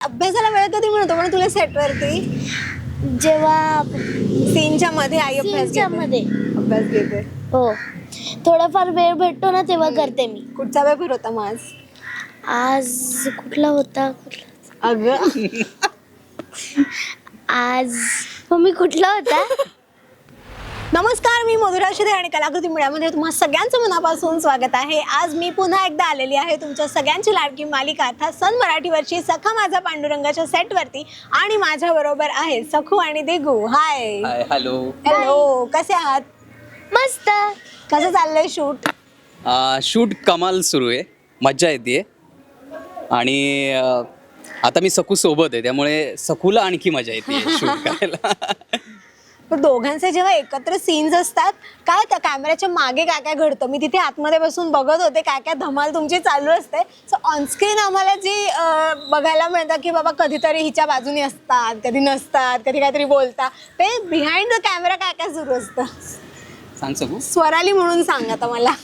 अभ्यासाला वेळ कधी मिळतो? पण तुला सेटवरती जेव्हा सीनच्या मध्ये आई अभ्यास घेते. मध्ये. अभ्यास घेते. हो. थोडाफार वेळ भेटतो ना तेव्हा करते मी. कुठचा पेपर होता मग आज? आज कुठला होता? कुठला? अगं. आज मम्मी कुठला होता? नमस्कार मी मधुरा शिदे आणि कलाकृती मेळ्यामध्ये तुम्हा सगळ्यांचं मनापासून स्वागत आहे. आज मी पुन्हा एकदा आलेली आहे तुमच्या सगळ्यांची लाडकी मालिका अर्थात सन मराठीवरची सखा माझा पांडुरंगाच्या सेटवरती आणि माझ्या बरोबर आहे सखू आणि Digu. Hi hi hello hello कसे आहात? मस्त. कसं चाललंय शूट शूट कमाल सुरू आहे. मज्जा येते. आणि अ, आता मी सकू सोबत आहे त्यामुळे सकूला आणखी मजा येते शूट करायला. पण दोघांचे जेव्हा एकत्र सीन्स असतात काय त्या कॅमेऱ्याच्या मागे काय काय घडतं? मी तिथे आतमध्ये बसून बघत होते काय काय धमाल तुमची चालू असते. सो ऑनस्क्रीन आम्हाला जी बघायला मिळतं की बाबा कधीतरी हिच्या बाजूनी असतात कधी नसतात कधी काहीतरी बोलतात. ते बिहाइंड द कॅमेरा काय काय सुरू असतं? सांग सकू स्वराली म्हणून सांग आता मला.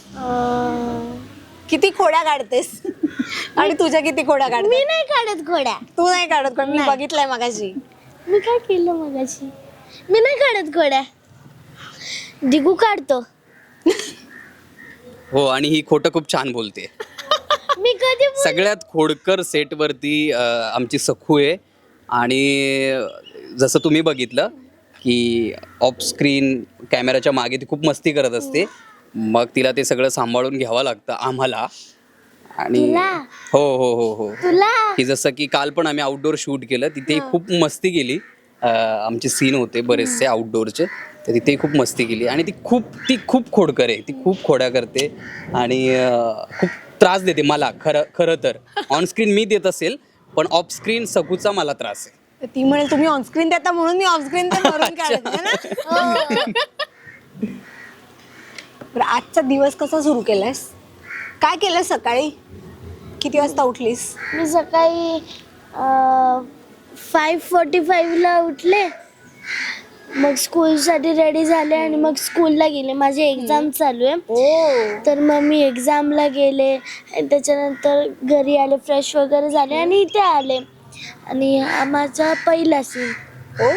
किती खोड्या काढतेस? आणि तुझ्या किती खोड्या मी काढते नाही काढत घोड्या तू नाही काढत पण मी. बघितलंय मगाशी. मी काय केलं मगाशी? मी नाही काढत घोड्या. दिगू काढतो. हो आणि ही खोटं खूप छान बोलते. मी कधी बोल- सगळ्यात खोडकर सेटवरती अ, आमची सखू आहे. आणि जसं तुम्ही बघितलं की ऑफ स्क्रीन कॅमेराच्या मागे ती खूप मस्ती करत असते. मग तिला ते सगळं सांभाळून घ्यावं लागतं आम्हाला. आणि तुला? हो हो हो हो. तुला? की जसं की काल पण आम्ही आउटडोर शूट केलं तिथे खूप मस्ती केली. आमचे सीन होते बरेचसे आउटडोरचे तर तिथे खूप मस्ती केली. आणि ती खूप ती खूप खोडकर आहे. ती खूप खोड्या करते. आणि खूप त्रास देते मला खरं खरं तर. ऑनस्क्रीन मी देत असेल पण ऑफ स्क्रीन सकूचा मला त्रास आहे. तर ती म्हणेल तुम्ही ऑनस्क्रीन देता म्हणून मी ऑफस्क्रीन तर करून काढते ना? हो. बरं आजचा दिवस कसा सुरू केलायस? काय केलं सकाळी? किती वाजता उठलीस? मी सकाळी फाईव्ह फोर्टी फाईव्हला उठले. मग स्कूलसाठी रेडी झाले आणि मग स्कूलला गेले. माझे एक्झाम चालू आहे. तर मग मी एक्झामला गेले. आणि त्याच्यानंतर घरी आले फ्रेश वगैरे झाले आणि इथे आले. आणि हा माझा पहिला सीन ओ.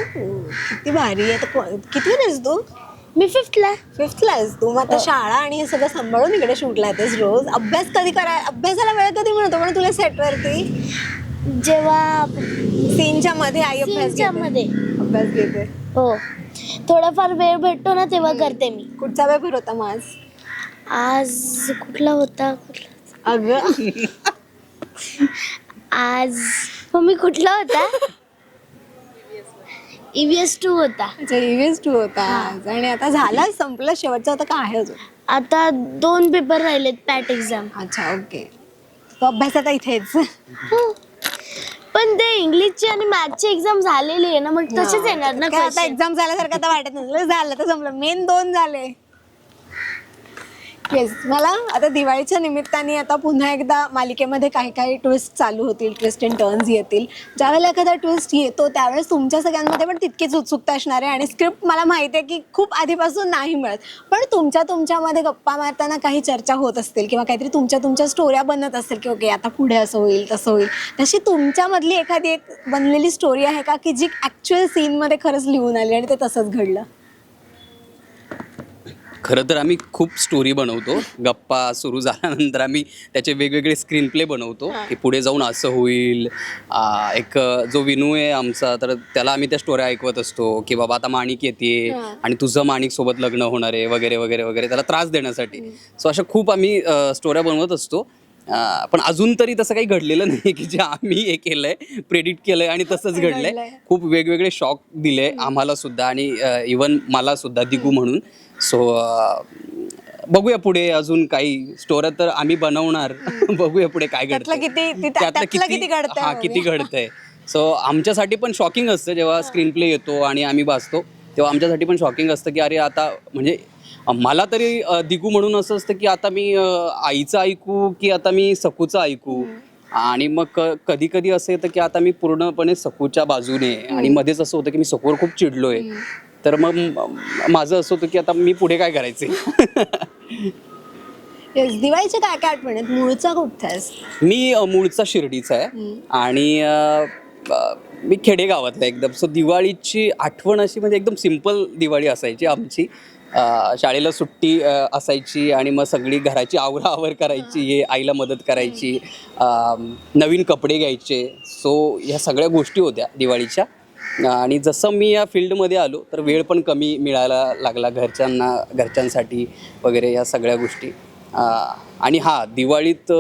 किती भारी आहे. तर को- किती आहेस तू? मी फिफ्थला फिफ्थला आहेस तू. मग आता शाळा आणि हे सगळं सांभाळून इकडे शूटला येतेस रोज. अभ्यास कधी करा अभ्यासाला वेळ कधी मिळतो? पण तुला सेटवरती जेव्हा सीनच्या मध्ये आई अभ्यास सीनच्या घेते. मध्ये अभ्यास घेते. हो. थोडाफार वेळ भेटतो ना तेव्हा करते मी. कुठचा पेपर होता मग आज? आज कुठला होता? कुठला अगं. आज मम्मी कुठला होता? ईव्हीएस टू होता. अच्छा EVS टू होता. आज आणि आता झाला संपलं शेवटचा होता का आहे अजून? आता दोन पेपर राहिलेत पॅट एक्झाम अच्छा ओके तो अभ्यास आता इथेच. पण ते इंग्लिशची आणि मॅथची एक्झाम झालेली आहे ना मग तसेच येणार ना काय आता question. एक्झाम झाल्यासारखं आता वाटत नसलं. झालं तर संपलं. मेन दोन झाले. येस मला आता दिवाळीच्या निमित्ताने आता पुन्हा एकदा मालिकेमध्ये काही काही ट्विस्ट चालू होतील ट्विस्ट अँड टर्न्स येतील. ज्यावेळेला एखादा ट्विस्ट येतो त्यावेळेस तुमच्या सगळ्यांमध्ये पण तितकीच उत्सुकता असणार आहे आणि स्क्रिप्ट मला माहिती आहे की खूप आधीपासून नाही मिळत. पण तुमच्या तुमच्यामध्ये गप्पा मारताना काही चर्चा होत असतील किंवा काहीतरी तुमच्या तुमच्या स्टोऱ्या बनत असतील की ओके आता पुढे असं होईल तसं होईल. तशी तुमच्यामधली एखादी एक बनलेली स्टोरी आहे का की जी ॲक्च्युअल सीनमध्ये खरंच लिहून आली आणि ते तसंच घडलं? खरं तर आम्ही खूप स्टोरी बनवतो. गप्पा सुरू झाल्यानंतर आम्ही त्याचे वेगवेगळे स्क्रीन प्ले बनवतो की पुढे जाऊन असं होईल. आ, एक जो विनू आहे आमचा तर त्याला आम्ही त्या स्टोऱ्या ऐकवत असतो की बाबा आता माणिक येते. आणि तुझं माणिक सोबत लग्न होणार आहे वगैरे वगैरे वगैरे त्याला त्रास देण्यासाठी. सो अशा खूप आम्ही स्टोऱ्या बनवत असतो. पण अजून तरी तसं काही घडलेलं नाही की जे आम्ही हे केलंय प्रेडिट केलंय आणि तसंच घडलंय. खूप वेगवेगळे शॉक दिले आम्हाला सुद्धा आणि इवन मला सुद्धा दिगू म्हणून. सो बघूया पुढे अजून काही स्टोऱ्या तर आम्ही बनवणार. बघूया पुढे काय त्यातलं घडतं किती- त्यातलं किती घडतंय हा. किती घडतंय. सो आमच्यासाठी पण शॉकिंग असतं जेव्हा स्क्रीन प्ले येतो आणि आम्ही वाचतो तेव्हा आमच्यासाठी पण शॉकिंग असतं की अरे आता म्हणजे मला तरी दिगू म्हणून असं असतं की आता मी आईचं ऐकू की आता मी सकूचं ऐकू? आणि मग कधी कधी असं येतं की आता मी पूर्णपणे सकूच्या बाजूने. आणि मध्येच असं होतं की मी सकूवर खूप चिडलोय. तर मग माझं असं होतं की आता मी पुढे काय करायचे? येस दिवाळीच्या काय काय आठवण आहेत? मूळचा कुठचा आहेस मी मूळचा शिर्डीचा आहे. आणि मी खेडेगावातला एकदम. सो दिवाळीची आठवण अशी म्हणजे एकदम सिंपल दिवाळी असायची आमची. शाळेला सुट्टी असायची आणि मग सगळी घराची आवराआवर करायची हे आईला मदत करायची नवीन कपडे घ्यायचे. सो ह्या सगळ्या गोष्टी होत्या दिवाळीच्या. आणि जसं मी या फील्डमध्ये आलो तर वेळ पण कमी मिळायला लागला घरच्यांना घरच्यांसाठी वगैरे या सगळ्या गोष्टी. आणि हा दिवाळीत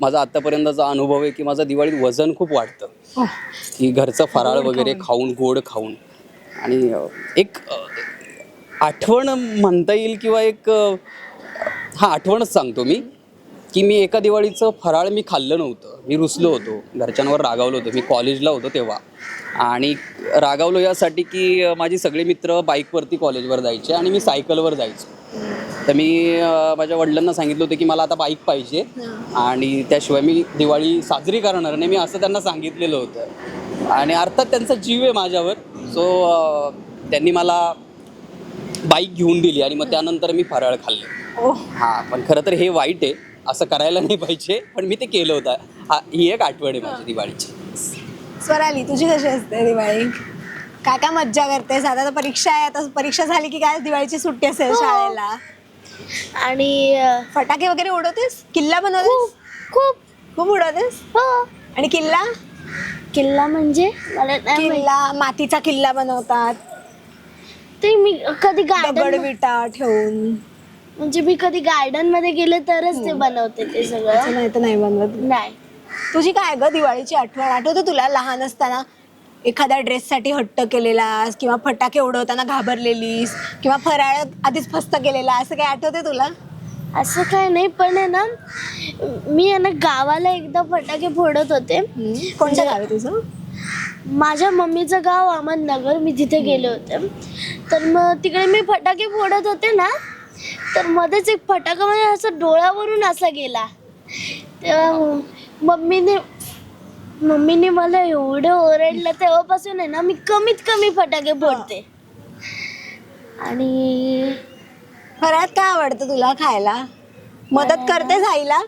माझा आत्तापर्यंतचा अनुभव आहे की माझं दिवाळीत वजन खूप वाढतं. की घरचं फराळ वगैरे खाऊन. गोड खाऊन. आणि एक आठवण म्हणता येईल किंवा एक हा आठवणच सांगतो मी की मी एका दिवाळीचं फराळ मी खाल्लं नव्हतं. मी रुसलो होतो. घरच्यांवर रागावलो होतो. मी कॉलेजला होतो तेव्हा. आणि रागावलो यासाठी की माझी सगळे मित्र बाईकवरती कॉलेजवर जायचे आणि मी सायकलवर जायचो. तर मी माझ्या वडिलांना सांगितलं होतं की मला आता बाईक पाहिजे. आणि त्याशिवाय मी दिवाळी साजरी करणार नाही. मी असं त्यांना सांगितलेलं होतं. आणि अर्थात त्यांचा जीव आहे माझ्यावर. सो त्यांनी मला बाईक घेऊन दिली आणि मग त्यानंतर मी फराळ खाल्ले. ओ हां पण खरं तर हे वाईट आहे. असं करायला नाही पाहिजे पण मी ते केलं होतं. हा ही एक आठवण आहे माझी दिवाळीची. स्वराली तुझी कशी असते दिवाळी? काय काय मज्जा करतेस. आता तर परीक्षा आहे. आता परीक्षा झाली की काय दिवाळीची सुट्टी असेल हो. शाळेला? आणि फटाके वगैरे उडवतेस? किल्ला बनवतेस? खूप. खूप उडवतेस? हो. आणि किल्ला? किल्ला म्हणजे? मला नाही माहीत. किल्ला मातीचा किल्ला बनवतात. ते मी कधी दगड गार्डन विटा ठेवून. म्हणजे मी कधी गार्डनमध्ये गेले तरच ते बनवते ते सगळं. नाही तर नाही बनवत. नाही. तुझी काय ग दिवाळीची आठवण? आठवतं तुला लहान असताना एखाद्या ड्रेससाठी हट्ट केलेलास किंवा फटाके उडवताना घाबरलेलीस किंवा फराळ आधीच फस्त केलेला असं काय आठवते तुला? असं काय नाही पण आहे ना मी आहे ना गावाला एकदा फटाके फोडत होते. कोणत्या गावी तुझं? माझ्या मम्मीचं गाव अहमदनगर मी तिथे गेले होते. तर मग तिकडे मी फटाके फोडत होते ना तर मध्येच एक फटाका म्हणजे असं डोळ्यावरून असा गेला. तेव्हा मम्मीने मम्मीने मला एवढं ओरडलं तेव्हापासून आहे ना मी कमीत कमी फटाके फोडते. आणि फराळात काय आवडतं तुला खायला? मदत करतेस आईला?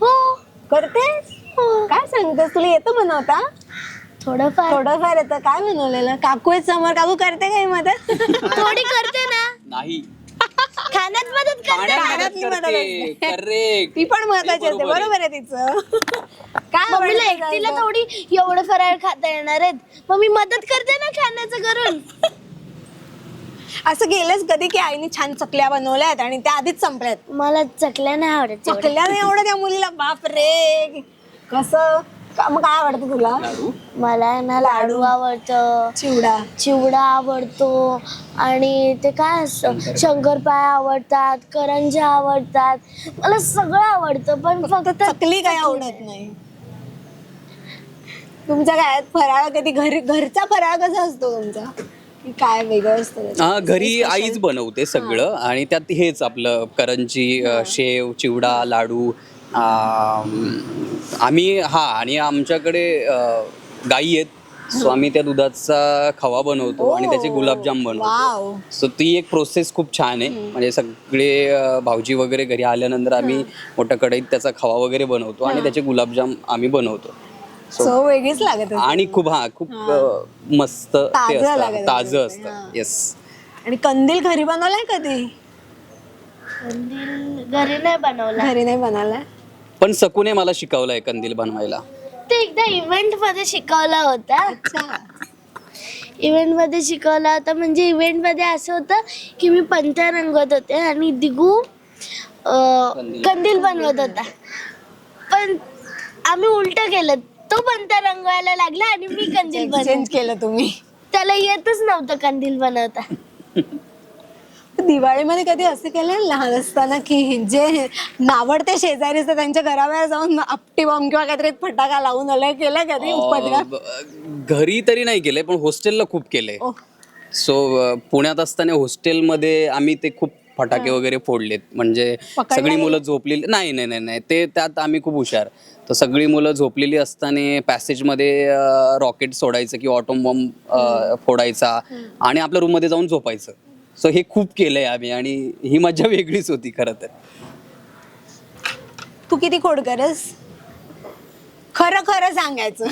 हो. करतेस? हो. काय सांगतेस? तुला येतं बनवता थोडंफार. थोडंफार येतं काय बनवलेलं? काकू आहेत समोर. काकू करते काही मदत? थोडी करते ना. नाही. खाण्यात मदत करते. खाण्यातली मदत. करेक्ट ती पण महत्वाची असते. बरोबर आहे. आहे तिचं. काय मम्मीला आवडतं एकटीला तुला? थोडी एवढं फराळ खाता येणार आहेत. मग मी मदत करते ना खाण्याचं करून. असं गेलेस कधी की आईने छान चकल्या बनवल्यात आणि त्या आधीच संपल्यात. मला चकल्या नाही आवडत एवढ्या. चकल्या नाही एवढं त्या मुलीला. बाप रे कसं? का- मग काय आवडतं तुला? लाडू? मला आहे ना लाडू आवडतं. चिवडा. चिवडा आवडतो. आणि ते काय असतं? शंकरपाय आवडतात करंजा आवडतात. मला सगळं आवडतं पण फक्त चकली काय आवडत नाही. तुमच्या काय फराळ कधी घरी घरचा फराळ कसा असतो तुमचा? की काय वेगळं असतं त्याच्यात? हा घरी आईच बनवते सगळं आणि त्यात हेच आपलं करंजी अ, शेव चिवडा लाडू आम्ही हा आणि आमच्याकडे गाई आहेत. सो आम्ही त्या दुधाचा खवा बनवतो आणि त्याचे गुलाबजाम बनवतो. सो ती एक प्रोसेस खूप छान आहे. म्हणजे सगळे भाऊजी वगैरे घरी आल्यानंतर आम्ही मोठ्या कढईत त्याचा खवा वगैरे बनवतो आणि त्याचे गुलाबजाम आम्ही बनवतो. वेगळीच लागत. आणि खूप हा खूप मस्त ते ताजं असतं. लागत ताजं. असतं. येस आणि कंदील घरी बनवलाय कधी? कंदील घरी नाही बनवला. घरी नाही बनवलाय पण सकूने मला शिकवलंय कंदील बनवायला. ते एकदा इव्हेंटमध्ये शिकवला होता. अच्छा. इव्हेंटमध्ये शिकवला होता. म्हणजे इव्हेंटमध्ये असं होतं की मी पंत्या रंगवत होते आणि दिगू अं, कंदील. बनवत होता. पण आम्ही उलट केलं. तो पंत्या रंगवायला लागला आणि मी कंदील बनव चेंज केलं तुम्ही. त्याला येतच नव्हतं कंदील बनवता. दिवाळीमध्ये कधी असं केलं? लहान असताना की जे नावडते शेजारी असतात त्यांच्या घराबाहेर जाऊन आपटी बॉम्ब किंवा काहीतरी फटाका लावून आलं केलं कधी उपद्रव? अ, ब- घरी तरी नाही केलंय पण हॉस्टेलला खूप केलंय ओह, सो पुण्यात असताना हॉस्टेलमध्ये आम्ही ते खूप फटाके वगैरे फोडलेत. म्हणजे पकडला सगळी? मुलं झोपलेली नाही नाही नाही नाही. ते त्यात आम्ही खूप हुशार. तर सगळी मुलं झोपलेली असताना पॅसेजमध्ये रॉकेट सोडायचं किंवा ऑटोम बॉम्ब फोडायचा आणि आपल्या रूममध्ये जाऊन झोपायचं. सो हे खूप केलंय आम्ही आणि ही मजा वेगळीच होती खरं तर. तू किती खोड करस? खरं खरं सांगायचं.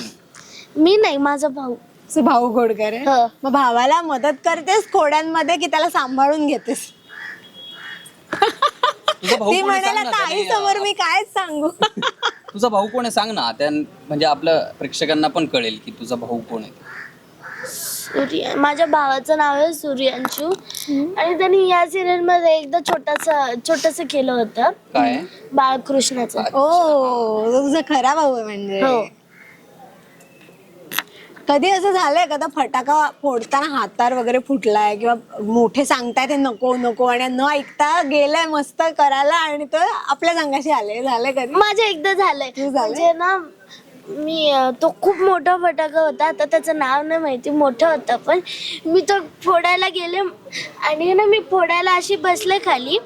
मी नाही माझा भाऊ. तुझे भाऊ घोडकर आहे हो. मग भावाला मदत करतेस खोड्यांमध्ये की त्याला सांभाळून घेतेस? तुझा भाऊ ती कोण आहे? म्हणाल सांग ना, आता आई त्याने, समोर मी काय सांगू? तुझा भाऊ कोण आहे? सांग ना. त्या म्हणजे आपल्या प्रेक्षकांना पण कळेल की तुझा भाऊ कोण आहे. सूर्य. माझ्या भावाचं नाव आहे सूर्यांशू आणि त्यांनी या सिरियलमध्ये एकदा छोटासा छोटस केलं होतं. काय? बाळकृष्णाचं. ओ तो तुझा खरा भाऊ आहे म्हणजे. हो. कधी असं झालंय कदा फटाका फोडताना हातार वगैरे फुटलाय किंवा मोठे सांगताय ते नको नको आणि न ऐकता गेलाय मस्त करायला आणि तो आपल्या अंगाशी आले झालंय कधी? माझं एकदा झालंय. तुझं झालंय? म्हणजे ना मी तो खूप मोठा फटाका होता. आता त्याचं नाव नाही माहिती मोठा होता पण मी तो फोडायला गेले आणि ना मी फोडायला अशी बसले खाली.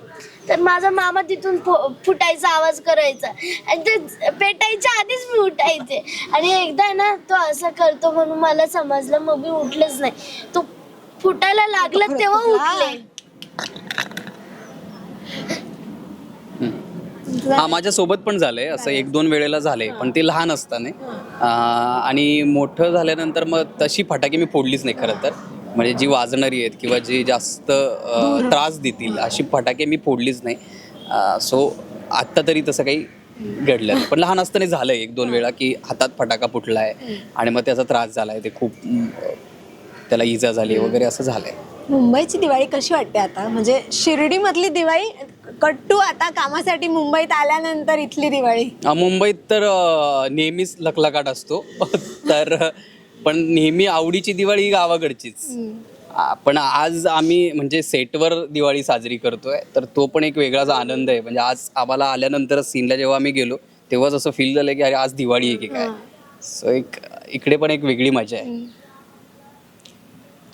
तर माझा मामा तिथून फो- फुटायचा आवाज करायचा. आणि ते पेटायच्या आधीच मी उठायचे. आणि एकदा ना तो असं करतो म्हणून मला समजलं मग मी उठलेच नाही. तो फुटायला लागला तेव्हा उठले. हा माझ्या सोबत पण झालंय. असं एक दोन वेळेला झालंय पण ते लहान असताना. आणि मोठं झाल्यानंतर मग तशी फटाके मी फोडलीच नाही खरं तर. म्हणजे जी वाजणारी आहेत किंवा जी जास्त त्रास देतील अशी फटाके मी फोडलीच नाही. सो आत्ता तरी तसं काही घडलं नाही. पण लहान असताना झालंय एक दोन वेळा की हातात फटाका फुटलाय आणि मग त्याचा त्रास झालाय ते खूप त्याला इजा झाली वगैरे असं झालंय. मुंबईची दिवाळी कशी वाटते आता? म्हणजे शिर्डी मधली दिवाळी कट्टू आता कामासाठी मुंबईत आल्यानंतर इथली दिवाळी. अ, मुंबईत तर अ, नेहमीच लखलकाट असतो. तर अ, पण नेहमी आवडीची दिवाळी ही गावाकडचीच. आ, पण आज आम्ही म्हणजे सेटवर दिवाळी साजरी करतोय तर तो पण एक वेगळाच आनंद आहे. म्हणजे आज आम्हाला आल्यानंतर सीनला जेव्हा आम्ही गेलो तेव्हाच असं फील झालं की अरे आज दिवाळी आहे की काय. सो एक इकडे पण एक वेगळी मजा आहे.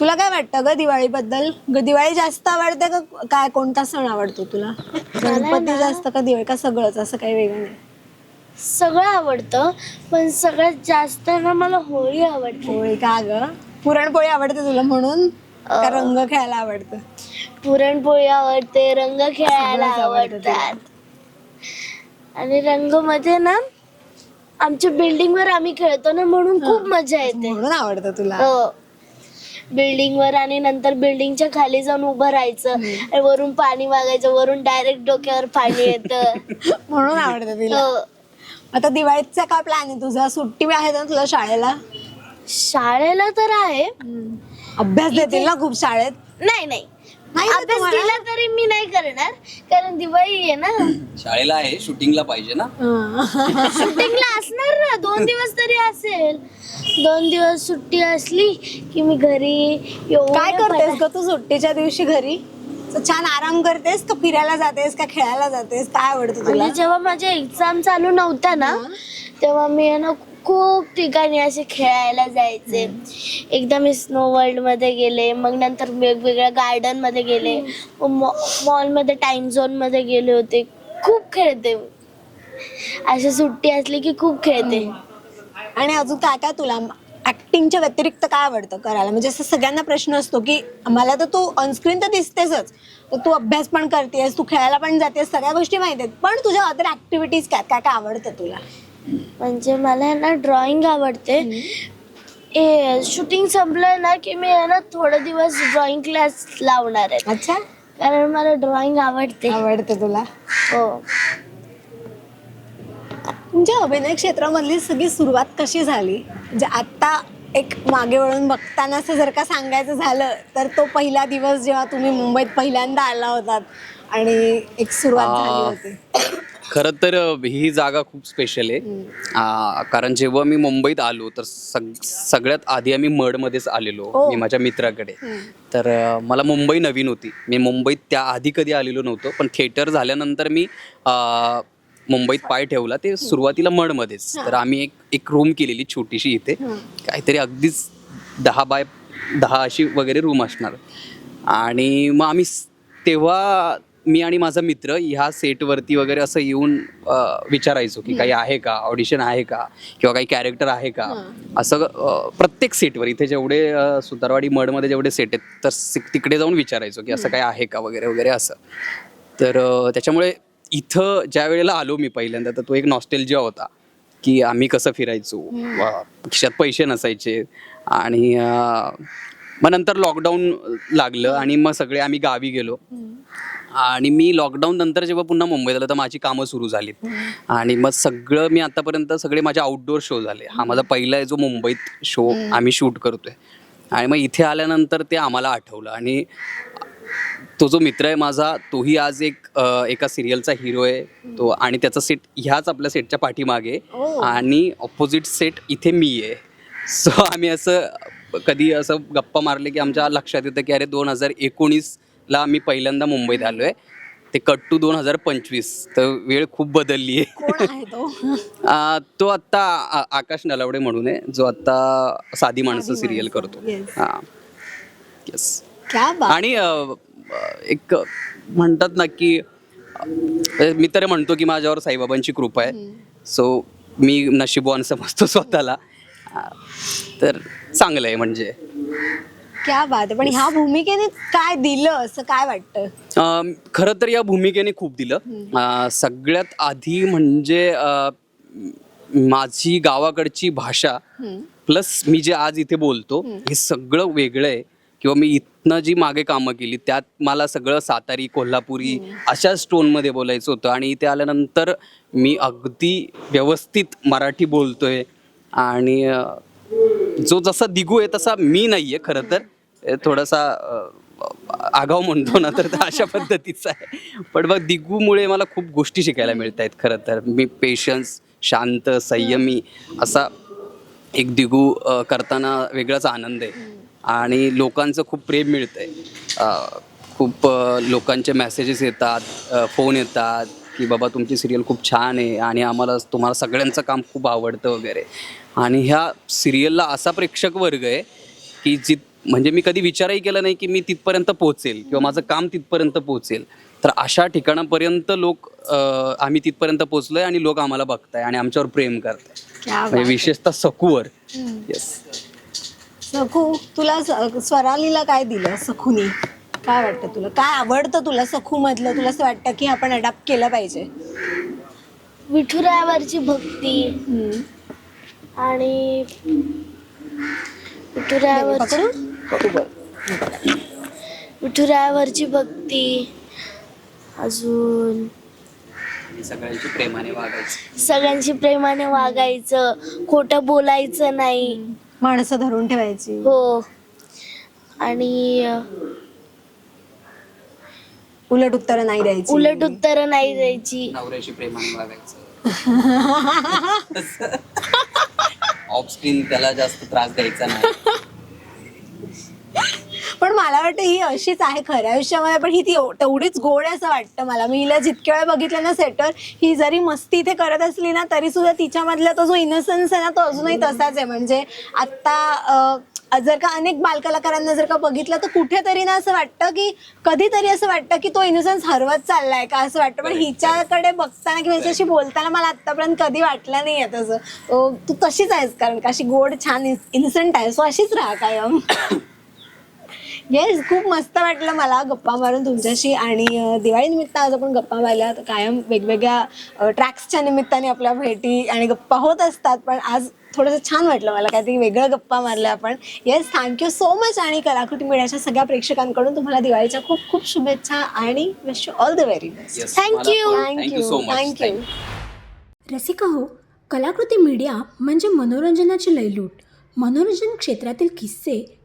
तुला काय वाटतं ग दिवाळीबद्दल? ग- दिवाळी जास्त आवडते का काय? कोणता सण आवडतो तुला? गणपती जास्त का दिवाळी? का सगळंच? असं काही वेगळं नाही. सगळं आवडतं पण सगळ्यात जास्त ना मला होळी आवडते. होळी का ग? पुरणपोळी आवडते तुला म्हणून? का. रंग खेळायला आवडतं? पुरणपोळी आवडते रंग खेळायला सगळंच आवडतं आवडतात. आणि रंगमध्ये ना आमच्या बिल्डिंग वर आम्ही खेळतो ना म्हणून खूप मजा येते. म्हणून आवडतं तुला? हो बिल्डिंग वर आणि नंतर बिल्डिंगच्या खाली जाऊन उभं राहायचं. आणि वरून पाणी मागायचं वरून डायरेक्ट डोक्यावर पाणी येतं. म्हणून आवडतं तुला. हो. आता दिवाळीचा काय प्लॅन आहे? तुझा सुट्टी आहे ना तुला शाळेला? शाळेला तर आहे. अभ्यास देतील ना खूप शाळेत? नाही नाही. अभ्यास? दिला तरी मी नाही करणार कारण दिवाळी आहे ना. शाळेला आहे शूटिंगला पाहिजे ना? हं. शूटिंगला असणार ना दोन दिवस तरी असेल. दोन दिवस सुट्टी असली की मी घरी येऊन काय करतेस ग तू सुट्टीच्या दिवशी घरी? तर छान आराम करतेस का फिरायला जातेस का खेळायला जातेस? काय आवडतं तुला? म्हणजे जेव्हा माझे एक्झाम चालू नव्हता ना तेव्हा मी आहे ना खूप ठिकाणी असे खेळायला जायचे. एकदा मी स्नो वर्ल्डमध्ये गेले मग नंतर वेगवेगळ्या गार्डनमध्ये गेले मॉलमध्ये टाइम झोनमध्ये गेले होते. खूप खेळते. अशी सुट्टी असली की खूप खेळते. आणि अजून काय काय तुला? ऍक्टिंगच्या व्यतिरिक्त काय आवडतं करायला? म्हणजे असं सगळ्यांना प्रश्न असतो की मला तर तू ऑनस्क्रीन तर दिसतेसच. तर तू अभ्यास पण करतेस तू खेळायला पण जातेस सगळ्या गोष्टी माहिती आहेत. पण तुझ्या अदर ऍक्टिव्हिटीज काय काय काय आवडतं तुला? म्हणजे मला आहे ना ड्रॉइंग आवडते. ए शूटिंग संपलं ना की मी आहे ना थोडे दिवस ड्रॉइंग क्लास लावणार आहे. अच्छा. कारण मला ड्रॉइंग आवडते. आवडतं तुला? हो. तुमच्या अभिनय क्षेत्रामधली सगळी सुरुवात कशी झाली? म्हणजे आता एक मागे वळून बघताना असं जर का सांगायचं झालं तर तो पहिला दिवस जेव्हा तुम्ही मुंबईत पहिल्यांदा आला होतात आणि एक सुरुवात झाली होती. खरं तर ही जागा खूप स्पेशल आहे. आ, कारण जेव्हा मी मुंबईत आलो तर सग सगळ्यात आधी आम्ही मडमध्येच आलेलो ओ. मी माझ्या मित्राकडे. तर अ, मला मुंबई नवीन होती. मी मुंबईत त्या आधी कधी आलेलो नव्हतो पण थिएटर झाल्यानंतर मी अ, मुंबईत पाय ठेवला. ते सुरुवातीला मडमध्येच. तर आम्ही एक एक रूम केलेली छोटीशी इथे. काहीतरी अगदीच दहा बाय दहा अशी वगैरे रूम असणार. आणि मग आम्ही स- तेव्हा मी आणि माझा मित्र ह्या सेटवरती वगैरे असं येऊन अ, विचारायचो की काही आहे का? ऑडिशन आहे का? किंवा काही कॅरेक्टर आहे का? असं अ, प्रत्येक सेटवर इथे जेवढे अ, सुतारवाडी मडमध्ये जेवढे सेट आहेत तर सि- तिकडे जाऊन विचारायचो की असं काय आहे का वगैरे वगैरे असं. तर अ, त्याच्यामुळे इथं ज्या वेळेला आलो मी पहिल्यांदा तर तो एक नॉस्टेलजिया होता की आम्ही कसं फिरायचो? वा, खिशात पैसे नसायचे आणि अं, मग नंतर लॉकडाऊन लागलं आणि मग सगळे आम्ही गावी गेलो. आणि मी लॉकडाऊन नंतर जेव्हा पुन्हा मुंबईत आलो तर माझी कामं सुरू झालीत. आणि मग सगळं मी आतापर्यंत सगळे माझे आउटडोर शो झाले. हा माझा पहिला आहे जो मुंबईत शो आम्ही शूट करतोय. आणि मग इथे आल्यानंतर ते आम्हाला आठवलं. आणि तो जो मित्र आहे माझा तोही आज एक अ, एका सिरियलचा हिरो आहे. तो आणि त्याचा सेट ह्याच आपल्या सेटच्या पाठीमागे. आणि ऑपोजिट सेट इथे मी आहे. सो आम्ही असं कधी असं गप्पा मारले की आमच्या लक्षात येतं की अरे दोन हजार एकोणीसला आम्ही पहिल्यांदा मुंबईत आलो आहे ते कट टू दोन हजार पंचवीस. तर वेळ खूप बदलली आहे. कोण आहे तो? आत्ता आ- आकाश नलावडे म्हणून आहे. जो आत्ता साधी माणसं सिरियल करतो. Yes. हां. येस क्या बात. आणि अ, अ, एक म्हणतात ना की अ, मी तर म्हणतो की माझ्यावर साईबाबांची कृपा आहे. सो मी नशिबवान समजतो स्वतःला. अ, तर चांगलं आहे म्हणजे. क्या बात आहे. पण ह्या भूमिकेने काय दिलं? असं काय वाटतं? खरं तर या भूमिकेने खूप दिलं. अ, सगळ्यात आधी म्हणजे अ, माझी गावाकडची भाषा प्लस मी जे आज इथे बोलतो हे सगळं वेगळं आहे. किंवा मी इथनं जी मागे कामं केली त्यात मला सगळं सातारी कोल्हापुरी अशाच टोनमध्ये बोलायचं होतं. आणि इथे आल्यानंतर मी अगदी व्यवस्थित मराठी बोलतोय. आणि अ, जो जसा दिगू आहे तसा मी नाहीये खरं तर. थोडासा आगाव म्हणतो ना तर अशा पद्धतीचा आहे. पण मग दिगूमुळे मला खूप गोष्टी शिकायला मिळत आहेत खरं तर. मी पेशन्स शांत संयमी असा एक दिगू करताना वेगळाच आनंद आहे. आणि लोकांचं खूप प्रेम मिळतं आहे खूप लोकांचे मेसेजेस येतात फोन येतात की बाबा तुमची सिरियल खूप छान आहे आणि आम्हाला तुम्हाला सगळ्यांचं काम खूप आवडतं वगैरे. आणि ह्या सिरियलला असा प्रेक्षक वर्ग आहे की जित म्हणजे मी कधी विचारही केला नाही की मी तिथपर्यंत पोहोचेल किंवा माझं काम तिथपर्यंत पोहोचेल. तर अशा ठिकाणापर्यंत लोक अ, आम्ही तिथपर्यंत पोहोचलोय आणि लोक आम्हाला बघताय आणि आमच्यावर प्रेम करताय. क्या म्हणजे विशेषतः सखूवर. येस सखू तुला स- स्वरालीला काय दिलं सखूनी? काय वाटतं तुला? काय आवडतं तुला सखू मधलं तुला असं वाटतं की आपण अडॅप्ट केलं पाहिजे? विठुरायावरची भक्ती. हम्म. आणि विठुरायावरची पकडू? विठुरायावरची भक्ती. अजून सगळ्यांची प्रेमाने वागायचं. सगळ्यांशी प्रेमाने वागायचं. खोटं बोलायचं नाही. माणसं धरून ठेवायची. हो. आणि उलट उत्तर नाही द्यायची. उलट उत्तर नाही द्यायची. नवऱ्याशी प्रेमाने वागायचं. ऑफ स्क्रीन त्याला जास्त त्रास द्यायचा नाही. वाटतं ही अशीच आहे खऱ्या आयुष्यामध्ये पण ही ती तेवढीच गोड आहे असं वाटतं मला. मी हिला जितक्या वेळा बघितलं ना सेटर ही जरी मस्ती इथे करत असली ना तरी सुद्धा तिच्यामधला तो जो इनोसन्स आहे ना तो अजूनही तसाच आहे. म्हणजे आता अं, जर का अनेक बालकलाकारांना जर का बघितलं तर कुठेतरी ना असं वाटतं की कधीतरी असं वाटतं की तो इनोसन्स हरवत चाललाय का असं वाटतं. पण हिच्याकडे बघताना किंवा हिच्याशी बोलताना मला आतापर्यंत कधी वाटलं नाही आहे तसं. तू तशीच आहेस कारण का अशी गोड छान इन्संट आहे. सो अशीच राहा कायम. येस खूप मस्त वाटलं मला गप्पा मारून तुमच्याशी. आणि दिवाळीनिमित्त आज आपण गप्पा मारल्या तर कायम वेगवेगळ्या ट्रॅक्सच्या निमित्ताने आपल्या भेटी आणि गप्पा होत असतात. पण आज थोडंसं छान वाटलं मला. काहीतरी वेगळं गप्पा मारल्या आपण. येस थँक्यू सो मच आणि कलाकृती मीडियाच्या सगळ्या प्रेक्षकांकडून तुम्हाला दिवाळीच्या खूप खूप शुभेच्छा आणि wish you all the very best. Thank you so much thank you Rasika हो कलाकृती मीडिया म्हणजे मनोरंजनाची लयलूट. मनोरंजन क्षेत्रातील किस्से